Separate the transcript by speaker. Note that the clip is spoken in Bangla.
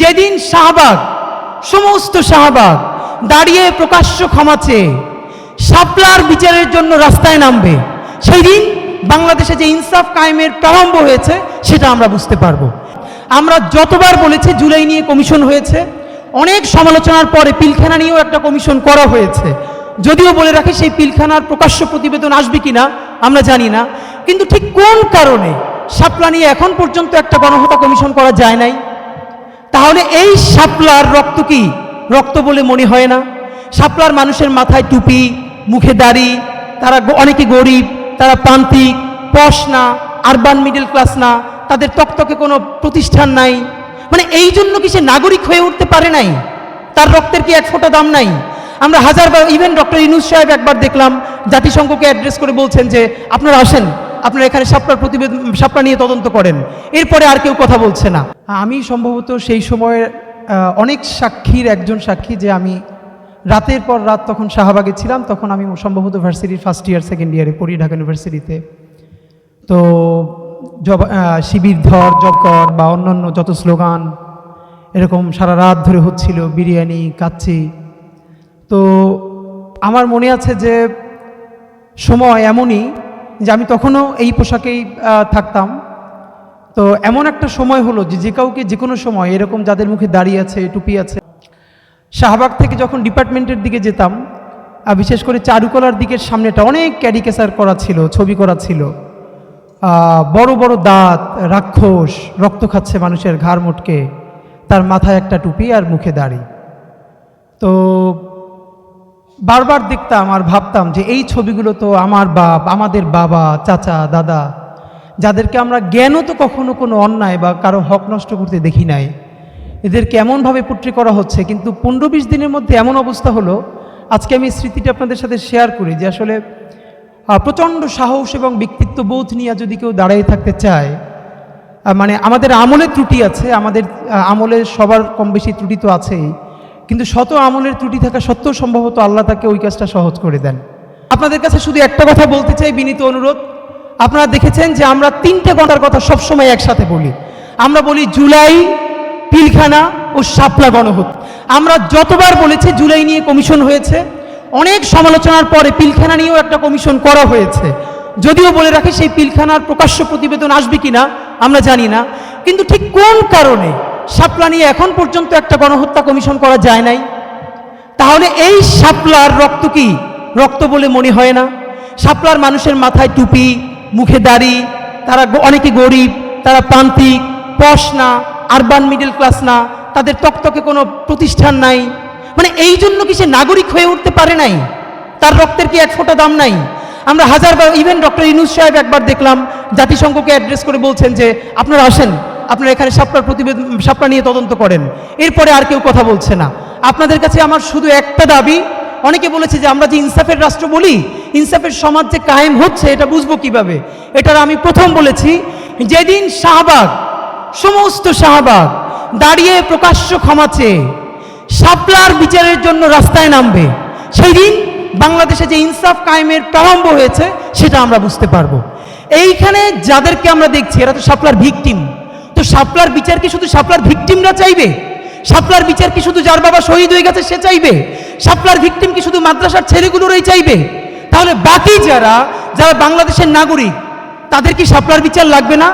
Speaker 1: যেদিন শাহবাগ, সমস্ত শাহবাগ দাঁড়িয়ে প্রকাশ্য ক্ষমা চেয়ে শাপলার বিচারের জন্য রাস্তায় নামবে সেই দিন বাংলাদেশে যে ইনসাফ কায়েমের প্রারম্ভ হয়েছে, সেটা আমরা বুঝতে পারব। আমরা যতবার বলেছি জুলাই নিয়ে কমিশন হয়েছে, অনেক সমালোচনার পরে পিলখানা নিয়েও একটা কমিশন করা হয়েছে। যদিও বলে রাখি সেই পিলখানার প্রকাশ্য প্রতিবেদন আসবে কিনা, আমরা জানি না। কিন্তু ঠিক কোন কারণে শাপলা নিয়ে এখন পর্যন্ত একটা গণহত্যা কমিশন করা যায় নাই? তাহলে এই শাপলার রক্ত কি? রক্ত বলে মনে হয় না। শাপলার মানুষের মাথায় টুপি, মুখে দাড়ি, তারা অনেকে গরিব, তারা প্রান্তিক, পশ না আরবান মিডল ক্লাস না, তাদের তকতকে কোনো প্রতিষ্ঠান নাই। মানে এই জন্য কি সে নাগরিক হয়ে উঠতে পারে নাই? তার রক্তের কি এক ফোঁটা দাম নাই? আমরা হাজারবার ইভেন ডক্টর ইনুস সাহেব একবার দেখলাম, জাতিসংঘকে অ্যাড্রেস করে বলছেন যে, আপনারা আসেন। আপনারা এখানে সাপটার প্রতিবেদন সাপটা নিয়ে তদন্ত করেন। এরপরে আর কেউ কথা বলছে না। আমি সম্ভবত সেই সময়ের অনেক সাক্ষীর, একজন সাক্ষী যে আমি রাতের পর রাত তখন শাহবাগে ছিলাম, তখন আমি সম্ভবত ভার্সিটির ফার্স্ট ইয়ার সেকেন্ড ইয়ারে পড়ি ঢাকা ইউনিভার্সিটিতে তো জব শিবির ধর, জব কর বা অন্যান্য যত স্লোগান, এরকম সারা রাত ধরে হচ্ছিল, বিরিয়ানি, কাচ্চি। তো আমার মনে আছে যে সময় এমনই যে আমি তখনও এই পোশাকেই থাকতাম। তো এমন একটা সময় হলো যে যে কাউকে যে কোনো সময়, এরকম যাদের মুখে দাঁড়িয়ে আছে, টুপি আছে, শাহবাগ থেকে যখন ডিপার্টমেন্টের দিকে যেতাম আর বিশেষ করে চারুকলার দিকের সামনেটা অনেক ক্যারিকেচার করা ছিল, ছবি করা ছিল। বড় বড় দাঁত, রাক্ষস, রক্ত খাচ্ছে মানুষের ঘাড় মুটকে, তার মাথায় একটা টুপি আর মুখে দাড়ি। তো বারবার দেখতাম আর ভাবতাম যে এই ছবিগুলো তো আমার বাপ, আমাদের বাবা, চাচা, দাদা, যাদেরকে আমরা জ্ঞানও তো কখনো কোনো অন্যায় বা কারও হক নষ্ট করতে দেখি নাই। এদেরকে এমনভাবে পুট্রি করা হচ্ছে, কিন্তু পনেরো বিশ দিনের মধ্যে এমন অবস্থা হলো, আজকে আমি স্মৃতিটা আপনাদের সাথে শেয়ার করি যে আসলে প্রচণ্ড সাহস এবং ব্যক্তিত্ব বোধ নিয়ে যদি কেউ দাঁড়িয়ে থাকতে চায় মানে আমাদের আমলের ত্রুটি আছে, আমাদের আমলে সবার কম বেশি ত্রুটি তো আছেই কিন্তু শত আমলের ত্রুটি থাকা সত্ত্বেও সম্ভবত আল্লাহ তাকে ওই কাজটা সহজ করে দেন। আপনাদের কাছে শুধু একটা কথা বলতে চাই বিনীত অনুরোধ। আপনারা দেখেছেন যে আমরা তিনটে ঘণ্টার কথা সবসময় একসাথে বলি। আমরা বলি জুলাই, পিলখানা ও শাপলা গণহত্যা আমরা যতবার বলেছি জুলাই নিয়ে কমিশন হয়েছে, অনেক সমালোচনার পরে পিলখানা নিয়েও একটা কমিশন করা হয়েছে। যদিও বলে রাখি সেই পিলখানার প্রকাশ্য প্রতিবেদন আসবে কিনা, আমরা জানি না। কিন্তু ঠিক কোন কারণে শাপলা নিয়ে এখন পর্যন্ত একটা গণহত্যা কমিশন করা যায় নাই। তাহলে এই শাপলার রক্ত কি? রক্ত বলে মনে হয় না। শাপলার মানুষের মাথায় টুপি, মুখে দাড়ি, তারা অনেকে গরিব, তারা প্রান্তিক, পশ না আরবান মিডল ক্লাস না, তাদের তকতকে কোনো প্রতিষ্ঠান নাই। মানে এই জন্য কি সে নাগরিক হয়ে উঠতে পারে নাই? তার রক্তের কি এক ফোঁটা দাম নাই? আমরা হাজারবার ইভেন ডক্টর ইনুস সাহেব একবার দেখলাম, জাতিসংঘকে অ্যাড্রেস করে বলছেন যে, আপনারা আসেন। আপনারা এখানে সাপটার প্রতিবেদন সাপটা নিয়ে তদন্ত করেন। এরপরে আর কেউ কথা বলছে না। আপনাদের কাছে আমার শুধু একটা দাবি, অনেকে বলেছে যে আমরা যে ইনসাফের রাষ্ট্র বলি, ইনসাফের সমাজ যে কায়েম হচ্ছে, এটা বুঝব কীভাবে? এটার আমি প্রথম বলেছি, যেদিন শাহবাগ, সমস্ত শাহবাগ দাঁড়িয়ে প্রকাশ্য ক্ষমা চেয়ে সাপলার বিচারের জন্য রাস্তায় নামবে সেই দিন বাংলাদেশে যে ইনসাফ কায়েমের প্রারম্ভ হয়েছে, সেটা আমরা বুঝতে পারব। এইখানে যাদেরকে আমরা দেখছি, এরা তো সাপলার ভিকটিম। তো সাপলার বিচার কি শুধু সাপলার ভিকটিমরা চাইবে? সাপলার বিচার কি শুধু যার বাবা শহীদ হয়ে গেছে সে চাইবে? সাপলার ভিকটিম কি শুধু মাদ্রাসার ছেলেগুলোরই চাইবে? তাহলে বাকি যারা যারা বাংলাদেশের নাগরিক, তাদের কি সাপলার বিচার লাগবে না?